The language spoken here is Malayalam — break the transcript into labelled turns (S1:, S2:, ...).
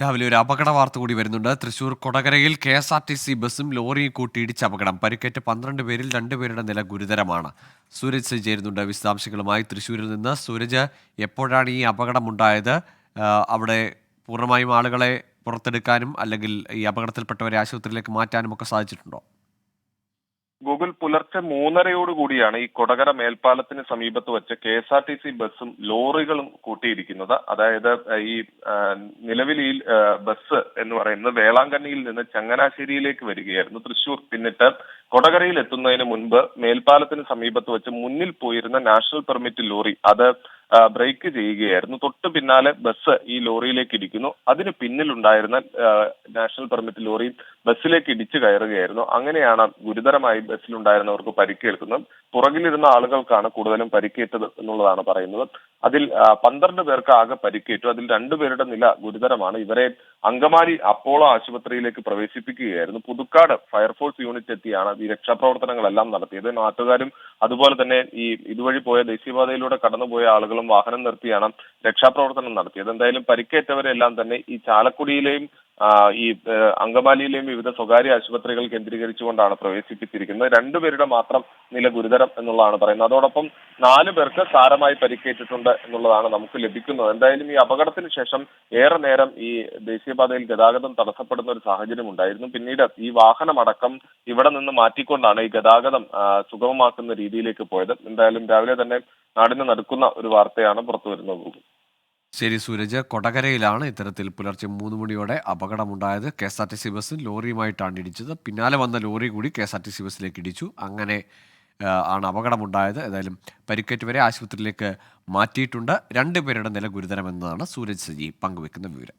S1: രാവിലെ ഒരു അപകട വാർത്ത കൂടി വരുന്നുണ്ട്. Thrissur കൊടകരയിൽ K S R T C ബസ്സും ലോറിയും കൂട്ടിയിടിച്ച അപകടം. പരിക്കേറ്റ് പന്ത്രണ്ട് പേരിൽ രണ്ടുപേരുടെ നില ഗുരുതരമാണ്. സൂരജ് ചേരുന്നുണ്ട് വിശദാംശങ്ങളുമായി. തൃശൂരിൽ നിന്ന് സൂരജ് എപ്പോഴാണ് ഈ അപകടമുണ്ടായത്? അവിടെ പൂർണമായും ആളുകളെ പുറത്തെടുക്കാനും അല്ലെങ്കിൽ ഈ അപകടത്തിൽപ്പെട്ടവരെ ആശുപത്രിയിലേക്ക് മാറ്റാനും ഒക്കെ സാധിച്ചിട്ടുണ്ടോ?
S2: ഗൂഗിൾ പുലർച്ചെ മൂന്നരയോട് കൂടിയാണ് ഈ കൊടകര മേൽപ്പാലത്തിന് സമീപത്ത് വെച്ച് K S R T C ബസ്സും ലോറികളും കൂട്ടിയിടിക്കുന്നത് അതായത് ഈ നിലവിൽ ഈ ബസ് എന്ന് പറയുന്നത് വേളാങ്കണ്ണിയിൽ നിന്ന് ചങ്ങനാശ്ശേരിയിലേക്ക് വരികയായിരുന്നു. തൃശൂർ പിന്നിട്ട് കൊടകരയിൽ എത്തുന്നതിന് മുൻപ് മേൽപ്പാലത്തിന് സമീപത്ത് വെച്ച് മുന്നിൽ പോയിരുന്ന നാഷണൽ പെർമിറ്റ് ലോറി അത് ബ്രേക്ക് ചെയ്യുകയായിരുന്നു. തൊട്ട് പിന്നാലെ ബസ് ഈ ലോറിയിലേക്ക് ഇടിക്കുന്നു. അതിന് പിന്നിലുണ്ടായിരുന്ന നാഷണൽ പെർമിറ്റ് ലോറി ബസ്സിലേക്ക് ഇടിച്ചു കയറുകയായിരുന്നു. അങ്ങനെയാണ് ഗുരുതരമായി ബസ്സിലുണ്ടായിരുന്നവർക്ക് പരിക്കേൽക്കുന്നു പുറകിലിരുന്ന ആളുകൾക്കാണ് കൂടുതലും പരിക്കേറ്റത് എന്നുള്ളതാണ് പറയുന്നത്. അതിൽ പന്ത്രണ്ട് പേർക്ക് ആകെ പരിക്കേറ്റു. അതിൽ രണ്ടുപേരുടെ നില ഗുരുതരമാണ്. ഇവരെ അങ്കമാലി അപ്പോളോ ആശുപത്രിയിലേക്ക് പ്രവേശിപ്പിക്കുകയായിരുന്നു. പുതുക്കാട് ഫയർഫോഴ്സ് യൂണിറ്റ് എത്തിയാണ് ഈ രക്ഷാപ്രവർത്തനങ്ങളെല്ലാം നടത്തിയത്. നാട്ടുകാരും അതുപോലെ തന്നെ ഈ ഇതുവഴി പോയ ദേശീയപാതയിലൂടെ കടന്നുപോയ ആളുകളും വാഹനം നിർത്തിയാണ് രക്ഷാപ്രവർത്തനം നടത്തിയത്. എന്തായാലും പരിക്കേറ്റവരെല്ലാം തന്നെ ഈ ചാലക്കുടിയിലെയും ഈ അങ്കമാലിയിലെയും വിവിധ സ്വകാര്യ ആശുപത്രികൾ കേന്ദ്രീകരിച്ചുകൊണ്ടാണ് പ്രവേശിപ്പിച്ചിരിക്കുന്നത്. രണ്ടുപേരുടെ മാത്രം നില ഗുരുതരം എന്നുള്ളതാണ് പറയുന്നത്. അതോടൊപ്പം നാല് പേർക്ക് സാരമായി പരിക്കേറ്റിട്ടുണ്ട് എന്നുള്ളതാണ് നമുക്ക് ലഭിക്കുന്നത്. എന്തായാലും ഈ അപകടത്തിന് ശേഷം ഏറെ നേരം ഈ ദേശീയപാതയിൽ ഗതാഗതം തടസ്സപ്പെടുന്ന ഒരു സാഹചര്യം ഉണ്ടായിരുന്നു. പിന്നീട് ഈ വാഹനമടക്കം ഇവിടെ നിന്ന് മാറ്റിക്കൊണ്ടാണ് ഈ ഗതാഗതം സുഗമമാക്കുന്ന രീതിയിലേക്ക് പോയത്. എന്തായാലും രാവിലെ തന്നെ നാടിന് നടക്കുന്ന ഒരു വാർത്തയാണ് പുറത്തു വരുന്നത്
S1: ശരി സൂരജ് കൊടകരയിലാണ് ഇത്തരത്തിൽ പുലർച്ചെ മൂന്ന് മണിയോടെ അപകടമുണ്ടായത്. K S R T C bus ലോറിയുമായിട്ടാണ് ഇടിച്ചത്. പിന്നാലെ വന്ന ലോറി കൂടി K S R T C ബസ്സിലേക്ക് ഇടിച്ചു. അങ്ങനെ ആണ് അപകടമുണ്ടായത്. ഏതായാലും പരിക്കേറ്റവരെ ആശുപത്രിയിലേക്ക് മാറ്റിയിട്ടുണ്ട്. രണ്ടുപേരുടെ നില ഗുരുതരമെന്നതാണ് സൂരജ് സജി പങ്കുവെക്കുന്ന വിവരം.